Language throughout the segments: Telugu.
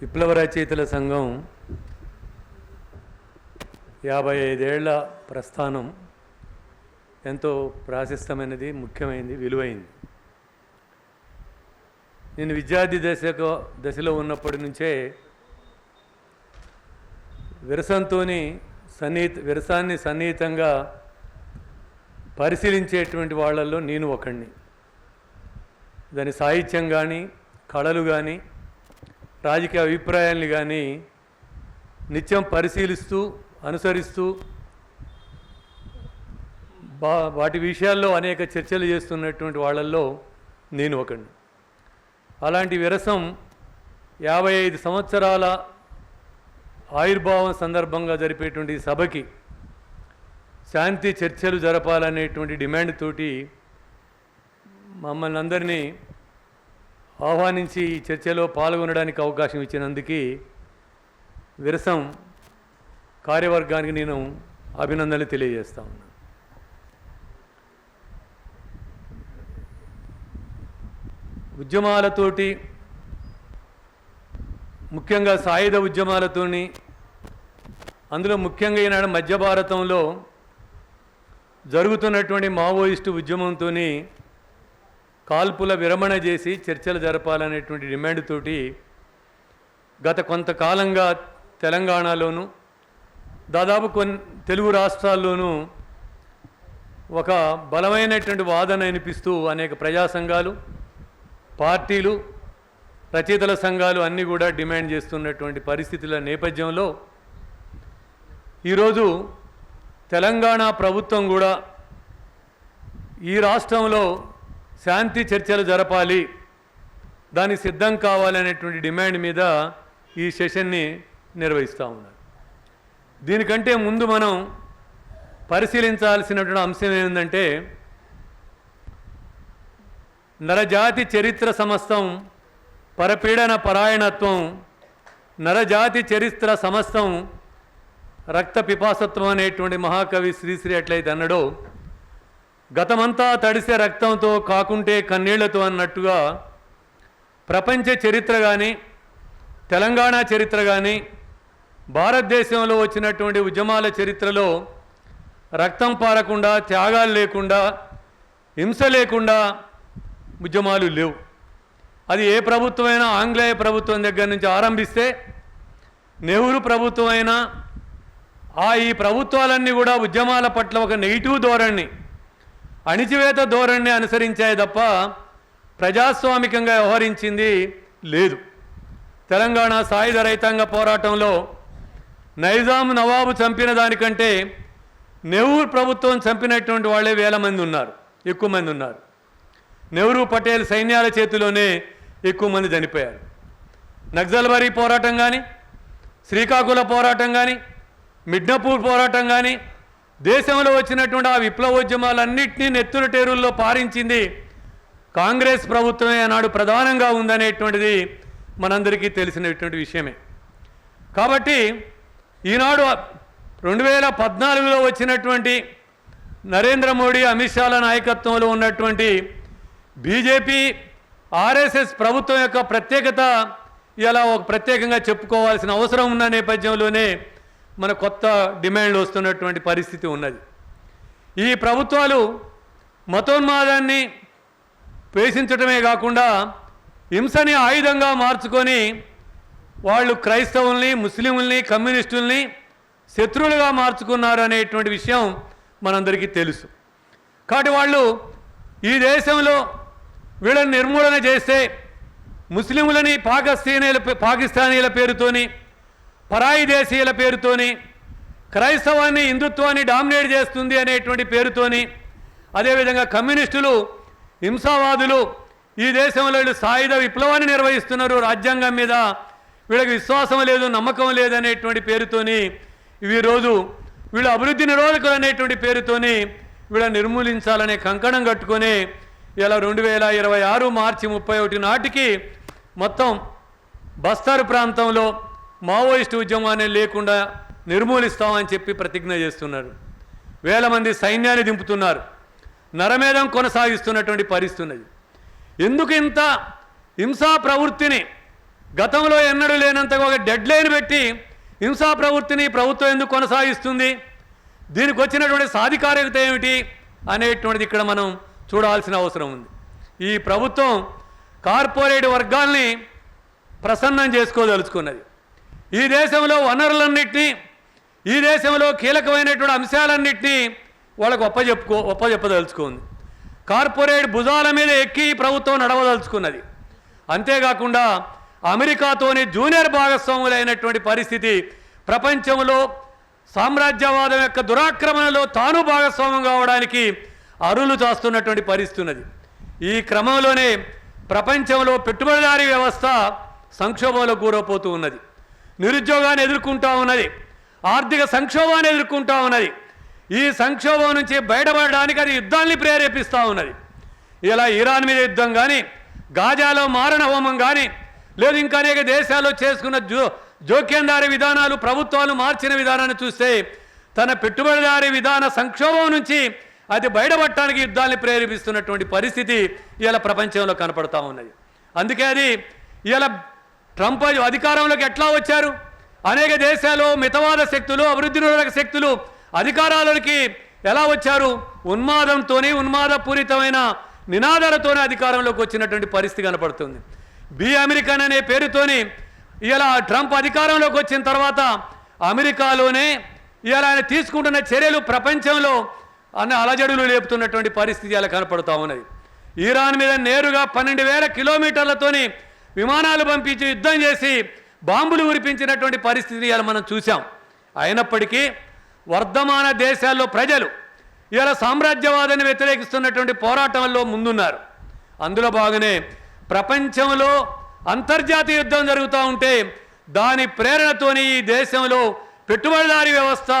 విప్లవ రచయితల సంఘం యాభై ఐదేళ్ళ ప్రస్థానం ఎంతో ప్రాశస్తమైనది ముఖ్యమైనది విలువైంది. నేను విద్యార్థి దశకు దశలో ఉన్నప్పటి నుంచే విరసంతోని సన్నిహిత విరసాన్ని సన్నిహితంగా పరిశీలించేటువంటి వాళ్ళల్లో నేను ఒకడిని దాని సాహిత్యం కానీ కళలు కానీ రాజకీయ అభిప్రాయాల్ని కానీ నిత్యం పరిశీలిస్తూ అనుసరిస్తూ బా వాటి విషయాల్లో అనేక చర్చలు చేస్తున్నటువంటి వాళ్ళల్లో నేను ఒకడిని అలాంటి విరసం యాభై ఐదు సంవత్సరాల ఆయుర్భావం సందర్భంగా జరిపేటువంటి సభకి శాంతి చర్చలు జరపాలనేటువంటి డిమాండ్ తోటి మమ్మల్ని అందరినీ ఆహ్వానించి ఈ చర్చలో పాల్గొనడానికి అవకాశం ఇచ్చినందుకు విరసం కార్యవర్గానికి నేను అభినందనలు తెలియజేస్తా ఉన్నా. ఉద్యమాలతోటి ముఖ్యంగా సాయుధ ఉద్యమాలతోని అందులో ముఖ్యంగా ఈనాడు మధ్య భారతంలో జరుగుతున్నటువంటి మావోయిస్టు ఉద్యమంతో కాల్పుల విరమణ చేసి చర్చలు జరపాలనేటువంటి డిమాండ్ తోటి గత కొంతకాలంగా తెలంగాణలోను దాదాపు కొన్ని తెలుగు రాష్ట్రాల్లోనూ ఒక బలమైనటువంటి వాదన వినిపిస్తూ అనేక ప్రజా సంఘాలు పార్టీలు రచయితల సంఘాలు అన్నీ కూడా డిమాండ్ చేస్తున్నటువంటి పరిస్థితుల నేపథ్యంలో ఈరోజు తెలంగాణ ప్రభుత్వం కూడా ఈ రాష్ట్రంలో శాంతి చర్చలు జరపాలి. దానికి సిద్ధం కావాలనేటువంటి డిమాండ్ మీద ఈ సెషన్ని నిర్వహిస్తూ ఉన్నారు. దీనికంటే ముందు మనం పరిశీలించాల్సినటువంటి అంశం ఏంటంటే నరజాతి చరిత్ర సమస్తం పరపీడన పరాయణత్వం నరజాతి చరిత్ర సమస్తం రక్త పిపాసత్వం అనేటువంటి మహాకవి శ్రీశ్రీ ఎట్లయితే అన్నడో గతమంతా తడిసే రక్తంతో కాకుంటే కన్నీళ్ళతో అన్నట్టుగా ప్రపంచ చరిత్ర కానీ తెలంగాణ చరిత్ర కానీ భారతదేశంలో వచ్చినటువంటి ఉద్యమాల చరిత్రలో రక్తం పారకుండా త్యాగాలు లేకుండా హింస లేకుండా ఉద్యమాలు లేవు. అది ఏ ప్రభుత్వమైనా ఆంగ్లేయ ప్రభుత్వం దగ్గర నుంచి ఆరంభిస్తే నెహ్రూ ప్రభుత్వం అయినా ఆ ఈ ప్రభుత్వాలన్నీ కూడా ఉద్యమాల పట్ల ఒక నెగిటివ్ ధోరణి అణిచివేత ధోరణి అనుసరించాయి తప్ప ప్రజాస్వామికంగా వ్యవహరించింది లేదు. తెలంగాణ సాయుధ రైతాంగ పోరాటంలో నైజాం నవాబు చంపిన దానికంటే నెహ్రూ ప్రభుత్వం చంపినటువంటి వాళ్ళే వేల మంది ఉన్నారు ఎక్కువ మంది ఉన్నారు. నెహ్రూ పటేల్ సైన్యాల చేతిలోనే ఎక్కువ మంది చనిపోయారు. నక్సల్బరీ పోరాటం కానీ శ్రీకాకుళ పోరాటం కానీ మిడ్నపూర్ పోరాటం కానీ దేశంలో వచ్చినటువంటి ఆ విప్లవోద్యమాలన్నింటినీ నెత్తుల టేరుల్లో పారించింది కాంగ్రెస్ ప్రభుత్వమే ఆనాడు ప్రధానంగా ఉందనేటువంటిది మనందరికీ తెలిసినటువంటి విషయమే. కాబట్టి ఈనాడు రెండు వేల పద్నాలుగులో వచ్చినటువంటి నరేంద్ర మోడీ అమిత్ షాల నాయకత్వంలో ఉన్నటువంటి బీజేపీ ఆర్ఎస్ఎస్ ప్రభుత్వం యొక్క ప్రత్యేకత ఇలా ఒక ప్రత్యేకంగా చెప్పుకోవాల్సిన అవసరం ఉన్న నేపథ్యంలోనే మన కొత్త డిమాండ్లు వస్తున్నటువంటి పరిస్థితి ఉన్నది. ఈ ప్రభుత్వాలు మతోన్మాదాన్ని పేషించటమే కాకుండా హింసని ఆయుధంగా మార్చుకొని వాళ్ళు క్రైస్తవుల్ని ముస్లింల్ని కమ్యూనిస్టుల్ని శత్రువులుగా మార్చుకున్నారు అనేటువంటి విషయం మనందరికీ తెలుసు. కాబట్టి వాళ్ళు ఈ దేశంలో వీళ్ళని నిర్మూలన చేస్తే ముస్లింలని పాకిస్తానీల పాకిస్తానీల పేరుతోని పరాయి దేశీయుల పేరుతోని క్రైస్తవాన్ని హిందుత్వాన్ని డామినేట్ చేస్తుంది అనేటువంటి పేరుతోని అదేవిధంగా కమ్యూనిస్టులు హింసావాదులు ఈ దేశంలో వీళ్ళు సాయుధ విప్లవాన్ని నిర్వహిస్తున్నారు. రాజ్యాంగం మీద వీళ్ళకి విశ్వాసం లేదు నమ్మకం లేదు అనేటువంటి పేరుతోని ఈరోజు రోజు వీళ్ళు అభివృద్ధి నిరోధకులు అనేటువంటి పేరుతోని వీళ్ళ నిర్మూలించాలనే కంకణం కట్టుకొని ఇలా రెండు వేల ఇరవై ఆరు మార్చి ముప్పై ఒకటి నాటికి మొత్తం బస్తర్ ప్రాంతంలో మావోయిస్టు ఉద్యమాన్ని లేకుండా నిర్మూలిస్తామని చెప్పి ప్రతిజ్ఞ చేస్తున్నారు. వేల మంది సైన్యాన్ని దింపుతున్నారు. నరమేధం కొనసాగిస్తున్నటువంటి పరిస్థితున్నది ఎందుకు ఇంత హింసా ప్రవృత్తిని గతంలో ఎన్నడూ లేనంతగా ఒక డెడ్ లైన్ పెట్టి హింసా ప్రవృత్తిని ప్రభుత్వం ఎందుకు కొనసాగిస్తుంది? దీనికి వచ్చినటువంటి సాధికారికత ఏమిటి అనేటువంటిది ఇక్కడ మనం చూడాల్సిన అవసరం ఉంది. ఈ ప్రభుత్వం కార్పొరేట్ వర్గాల్ని ప్రసన్నం చేసుకోదలుచుకున్నది. ఈ దేశంలో వనరులన్నింటినీ ఈ దేశంలో కీలకమైనటువంటి అంశాలన్నింటినీ వాళ్ళకు ఒప్పజెప్పుకో ఒప్పజెప్పదలుచుకుంది. కార్పొరేట్ భుజాల మీద ఎక్కి ప్రభుత్వం నడవదలుచుకున్నది. అంతేకాకుండా అమెరికాతోని జూనియర్ భాగస్వాములైనటువంటి పరిస్థితి ప్రపంచంలో సామ్రాజ్యవాదం యొక్క దురాక్రమణలో తాను భాగస్వామ్యం కావడానికి అరులు చాస్తున్నటువంటి పరిస్థితి ఉన్నది ఈ క్రమంలోనే ప్రపంచంలో పెట్టుబడిదారీ వ్యవస్థ సంక్షోభంలో కూరపోతూ ఉన్నది. నిరుద్యోగాన్ని ఎదుర్కొంటూ ఉన్నది. ఆర్థిక సంక్షోభాన్ని ఎదుర్కొంటూ ఉన్నది. ఈ సంక్షోభం నుంచి బయటపడడానికి అది యుద్ధాన్ని ప్రేరేపిస్తూ ఉన్నది. ఇలా ఇరాన్ మీద యుద్ధం కానీ గాజాలో మారణ హోమం కానీ లేదు ఇంకా అనేక దేశాల్లో చేసుకున్న జో జోక్యందారి విధానాలు ప్రభుత్వాలు మార్చిన విధానాన్ని చూస్తే తన పెట్టుబడిదారి విధాన సంక్షోభం నుంచి అది బయటపడటానికి యుద్ధాన్ని ప్రేరేపిస్తున్నటువంటి పరిస్థితి ఇలా ప్రపంచంలో కనపడతా ఉన్నది. అందుకే అది ఇలా ట్రంప్ అధికారంలోకి ఎట్లా వచ్చారు? అనేక దేశాలు మితవాద శక్తులు అభివృద్ధి నిరోధక శక్తులు అధికారాలకి ఎలా వచ్చారు? ఉన్మాదంతోనే ఉన్మాదపూరితమైన నినాదాలతోనే అధికారంలోకి వచ్చినటువంటి పరిస్థితి కనపడుతుంది. బి అమెరికన్ అనే పేరుతోని ఇలా ట్రంప్ అధికారంలోకి వచ్చిన తర్వాత అమెరికాలోనే ఇలా ఆయన తీసుకుంటున్న చర్యలు ప్రపంచంలో అన్న అలజడులు లేపుతున్నటువంటి పరిస్థితి ఇలా కనపడుతూ ఉన్నది. ఈరాన్ మీద నేరుగా పన్నెండు వేల కిలోమీటర్లతోని విమానాలు పంపించి యుద్ధం చేసి బాంబులు ఉరిపించినటువంటి పరిస్థితిని ఇలా మనం చూసాం అయినప్పటికీ వర్ధమాన దేశాల్లో ప్రజలు ఇవాళ సామ్రాజ్యవాదాన్ని వ్యతిరేకిస్తున్నటువంటి పోరాటంలో ముందున్నారు. అందులో భాగమే ప్రపంచంలో అంతర్జాతీయ యుద్ధం జరుగుతూ ఉంటే దాని ప్రేరణతోని ఈ దేశంలో పెట్టుబడిదారీ వ్యవస్థ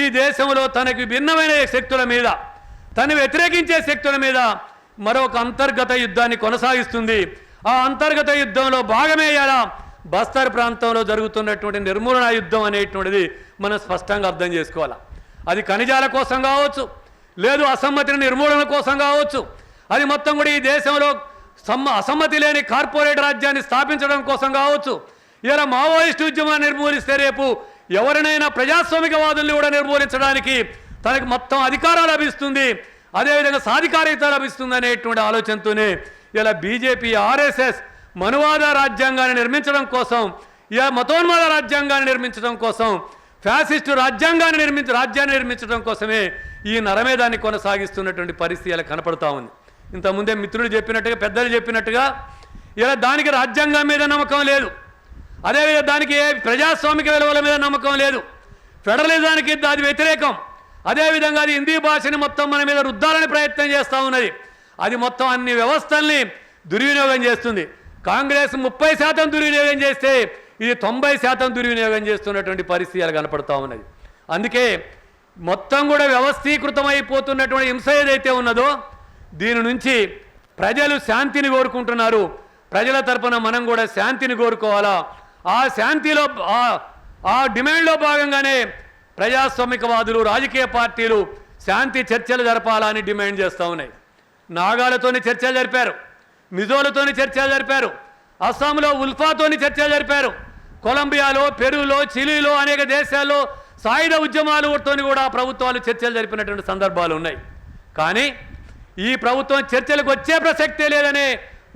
ఈ దేశంలో తనకి భిన్నమైన శక్తుల మీద తను వ్యతిరేకించే శక్తుల మీద మరొక అంతర్గత యుద్ధాన్ని కొనసాగిస్తుంది. ఆ అంతర్గత యుద్ధంలో భాగమే ఇలా బస్తర్ ప్రాంతంలో జరుగుతున్నటువంటి నిర్మూలన యుద్ధం అనేటువంటిది మనం స్పష్టంగా అర్థం చేసుకోవాలి? అది ఖనిజాల కోసం కావచ్చు లేదు అసమ్మతిని నిర్మూలన కోసం కావచ్చు అది మొత్తం కూడా ఈ దేశంలో సమ్మ అసమ్మతి లేని కార్పొరేట్ రాజ్యాన్ని స్థాపించడం కోసం కావచ్చు. ఇలా మావోయిస్టు ఉద్యమాన్ని నిర్మూలిస్తే రేపు ఎవరినైనా ప్రజాస్వామికవాదుల్ని కూడా నిర్మూలించడానికి తనకు మొత్తం అధికారం లభిస్తుంది అదేవిధంగా సాధికారిత లభిస్తుంది అనేటువంటి ఆలోచనతోనే ఇలా బీజేపీ ఆర్ఎస్ఎస్ మనువాద రాజ్యాంగాన్ని నిర్మించడం కోసం ఇలా మతోన్మాద రాజ్యాంగాన్ని నిర్మించడం కోసం ఫ్యాసిస్టు రాజ్యాంగాన్ని నిర్మించ రాజ్యాన్ని నిర్మించడం కోసమే ఈ నరమేధాన్ని కొనసాగిస్తున్నటువంటి పరిస్థితి ఇలా కనపడతా ఉంది. ఇంతకుముందే మిత్రులు చెప్పినట్టుగా పెద్దలు చెప్పినట్టుగా ఇలా దానికి రాజ్యాంగం మీద నమ్మకం లేదు. అదేవిధంగా దానికి ప్రజాస్వామిక విలువల మీద నమ్మకం లేదు. ఫెడరలిజానికి అది వ్యతిరేకం. అదేవిధంగా అది హిందీ భాషని మొత్తం మన మీద రుద్దాలని ప్రయత్నం చేస్తూ ఉన్నది. అది మొత్తం అన్ని వ్యవస్థల్ని దుర్వినియోగం చేస్తుంది. కాంగ్రెస్ ముప్పై శాతం దుర్వినియోగం చేస్తే ఇది తొంభై శాతం దుర్వినియోగం చేస్తున్నటువంటి పరిస్థితులు కనపడతా కనపడుతూ ఉన్నది. అందుకే మొత్తం కూడా వ్యవస్థీకృతమైపోతున్నటువంటి హింస ఏదైతే ఉన్నదో దీని నుంచి ప్రజలు శాంతిని కోరుకుంటున్నారు. ప్రజల తరపున మనం కూడా శాంతిని కోరుకోవాలా? ఆ శాంతిలో ఆ- ఆ డిమాండ్లో భాగంగానే ప్రజాస్వామికవాదులు రాజకీయ పార్టీలు శాంతి చర్చలు జరపాలని డిమాండ్ చేస్తూ ఉన్నాయి. నాగాలతోని చర్చలు జరిపారు మిజోలతోని చర్చలు జరిపారు అస్సాంలో ఉల్ఫాతోని చర్చలు జరిపారు కొలంబియాలో పెరులో చిలీలో అనేక దేశాల్లో సాయుధ ఉద్యమాలతో కూడా ప్రభుత్వాలు చర్చలు జరిపినటువంటి సందర్భాలు ఉన్నాయి. కానీ ఈ ప్రభుత్వం చర్చలకు వచ్చే ప్రసక్తే లేదనే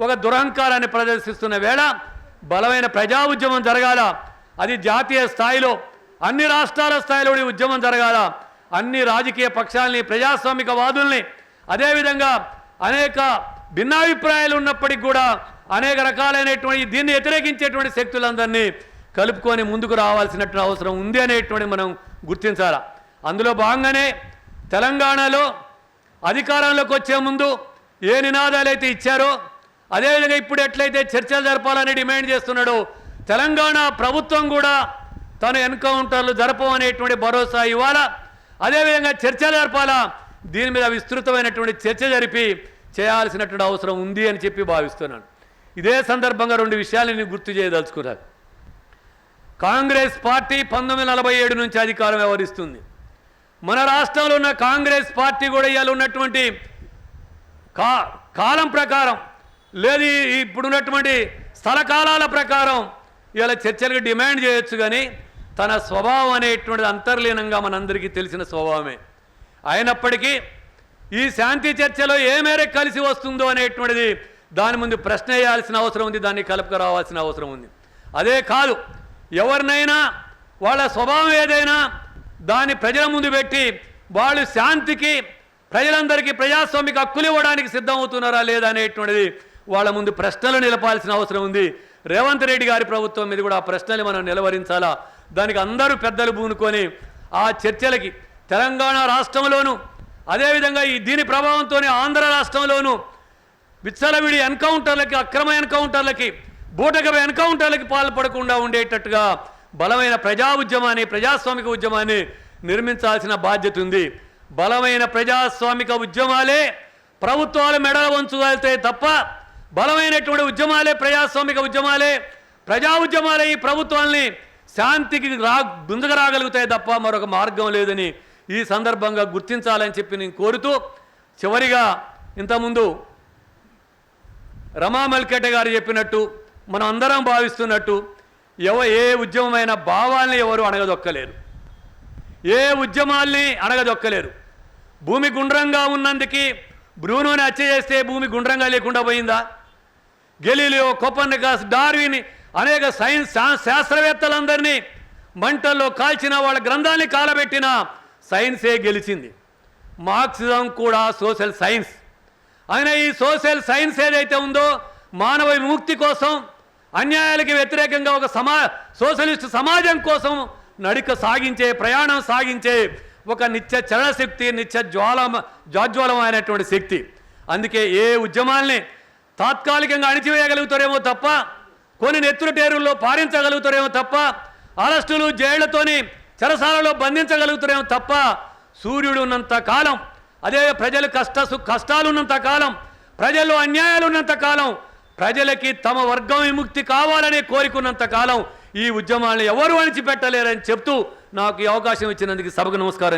ఒక దురహంకారాన్ని ప్రదర్శిస్తున్న వేళ బలమైన ప్రజా ఉద్యమం జరగాల అది జాతీయ స్థాయిలో అన్ని రాష్ట్రాల స్థాయిలో ఉద్యమం జరగాల అన్ని రాజకీయ పక్షాలని ప్రజాస్వామిక వాదుల్ని అదేవిధంగా అనేక భిన్నాభిప్రాయాలు ఉన్నప్పటికీ కూడా అనేక రకాలైనటువంటి దీన్ని వ్యతిరేకించేటువంటి శక్తులందరినీ కలుపుకొని ముందుకు రావాల్సినటువంటి అవసరం ఉంది అనేటువంటి మనం గుర్తించాలా. అందులో భాగంగానే తెలంగాణలో అధికారంలోకి వచ్చే ముందు ఏ నినాదాలు అయితే ఇచ్చారో అదేవిధంగా ఇప్పుడు ఎట్లయితే చర్చలు జరపాలని డిమాండ్ చేస్తున్నాడో తెలంగాణ ప్రభుత్వం కూడా తను ఎన్కౌంటర్లు జరపమనేటువంటి భరోసా ఇవ్వాలా? అదేవిధంగా చర్చలు జరపాలా? దీని మీద విస్తృతమైనటువంటి చర్చ జరిపి చేయాల్సినటువంటి అవసరం ఉంది అని చెప్పి భావిస్తున్నాను. ఇదే సందర్భంగా రెండు విషయాలు నేను గుర్తు చేయదలుచుకున్నాను. కాంగ్రెస్ పార్టీ పంతొమ్మిది నలభై ఏడు నుంచి అధికారం వ్యవహరిస్తుంది. మన రాష్ట్రంలో ఉన్న కాంగ్రెస్ పార్టీ కూడా ఇవాళ ఉన్నటువంటి కా కాలం ప్రకారం లేదు ఇప్పుడున్నటువంటి స్థలకాలాల ప్రకారం ఇలా చర్చలకు డిమాండ్ చేయొచ్చు కానీ తన స్వభావం అనేటువంటిది అంతర్లీనంగా మనందరికీ తెలిసిన స్వభావమే. అయినప్పటికీ ఈ శాంతి చర్చలో ఏ మేరకు కలిసి వస్తుందో అనేటువంటిది దాని ముందు ప్రశ్న వేయాల్సిన అవసరం ఉంది దాన్ని కలుపుకు రావాల్సిన అవసరం ఉంది. అదే కాదు ఎవరినైనా వాళ్ళ స్వభావం ఏదైనా దాన్ని ప్రజల ముందు పెట్టి వాళ్ళు శాంతికి ప్రజలందరికీ ప్రజాస్వామిక హక్కులు ఇవ్వడానికి సిద్ధమవుతున్నారా లేదా అనేటువంటిది వాళ్ళ ముందు ప్రశ్నలు నిలపాల్సిన అవసరం ఉంది. రేవంత్ రెడ్డి గారి ప్రభుత్వం మీద కూడా ఆ ప్రశ్నలు మనం నిలవరించాలా? దానికి అందరూ పెద్దలు పూనుకొని ఆ చర్చలకి తెలంగాణ రాష్ట్రంలోనూ అదేవిధంగా ఈ దీని ప్రభావంతోనే ఆంధ్ర రాష్ట్రంలోనూ విచ్చలవిడి ఎన్కౌంటర్లకి అక్రమ ఎన్కౌంటర్లకి బూటకపు ఎన్కౌంటర్లకి పాల్పడకుండా ఉండేటట్టుగా బలమైన ప్రజా ఉద్యమాన్ని ప్రజాస్వామిక ఉద్యమాన్ని నిర్మించాల్సిన బాధ్యత ఉంది. బలమైన ప్రజాస్వామిక ఉద్యమాలే ప్రభుత్వాలు మెడల వంచుగలితే తప్ప బలమైనటువంటి ఉద్యమాలే ప్రజాస్వామిక ఉద్యమాలే. ప్రజా ఉద్యమాలే ఈ ప్రభుత్వాల్ని శాంతికి రా గుంజుకు రాగలుగుతాయి తప్ప మరొక మార్గం లేదని ఈ సందర్భంగా గుర్తించాలని చెప్పి నేను కోరుతూ చివరిగా ఇంతకుముందు రమా మల్కెట గారు చెప్పినట్టు మనం అందరం భావిస్తున్నట్టు ఎవ ఏ ఉద్యమమైన భావాల్ని ఎవరు అణగదొక్కలేరు. ఏ ఉద్యమాల్ని అణగదొక్కలేరు. భూమి గుండ్రంగా ఉన్నందుకు బ్రూనోని హత్య చేస్తే భూమి గుండ్రంగా లేకుండా పోయిందా? గెలీలియో కొపర్నికాస్ డార్విన్ అనేక సైన్స్ శా- శాస్త్రవేత్తలందరినీ మంటల్లో కాల్చిన వాళ్ళ గ్రంథాన్ని కాలబెట్టిన సైన్సే గెలిచింది. మార్క్సిజం కూడా సోషల్ సైన్స్. అయినా ఈ సోషల్ సైన్స్ ఏదైతే ఉందో మానవ విముక్తి కోసం అన్యాయాలకి వ్యతిరేకంగా ఒక సమా సోషలిస్ట్ సమాజం కోసం నడిక సాగించే ప్రయాణం సాగించే ఒక నిత్య చరణశక్తి నిత్య జ్వాల జాజ్వాలమైనటువంటి శక్తి. అందుకే ఏ ఉద్యమాల్ని తాత్కాలికంగా అణిచివేయగలుగుతారేమో తప్ప కొన్ని నెత్తురు టేరుల్లో పారించగలుగుతారేమో తప్ప అరెస్టులు జైళ్ళతోని చెరసాలలో బంధించగలుగుతున్నాం తప్ప సూర్యుడు ఉన్నంత కాలం అదే ప్రజలు కష్ట కష్టాలు ఉన్నంత కాలం ప్రజలు అన్యాయాలు ఉన్నంత కాలం ప్రజలకి తమ వర్గం విముక్తి కావాలనే కోరికున్నంత కాలం ఈ ఉద్యమాలను ఎవరు అణిచిపెట్టలేరని చెప్తూ నాకు ఈ అవకాశం ఇచ్చినందుకు సభకు నమస్కారం.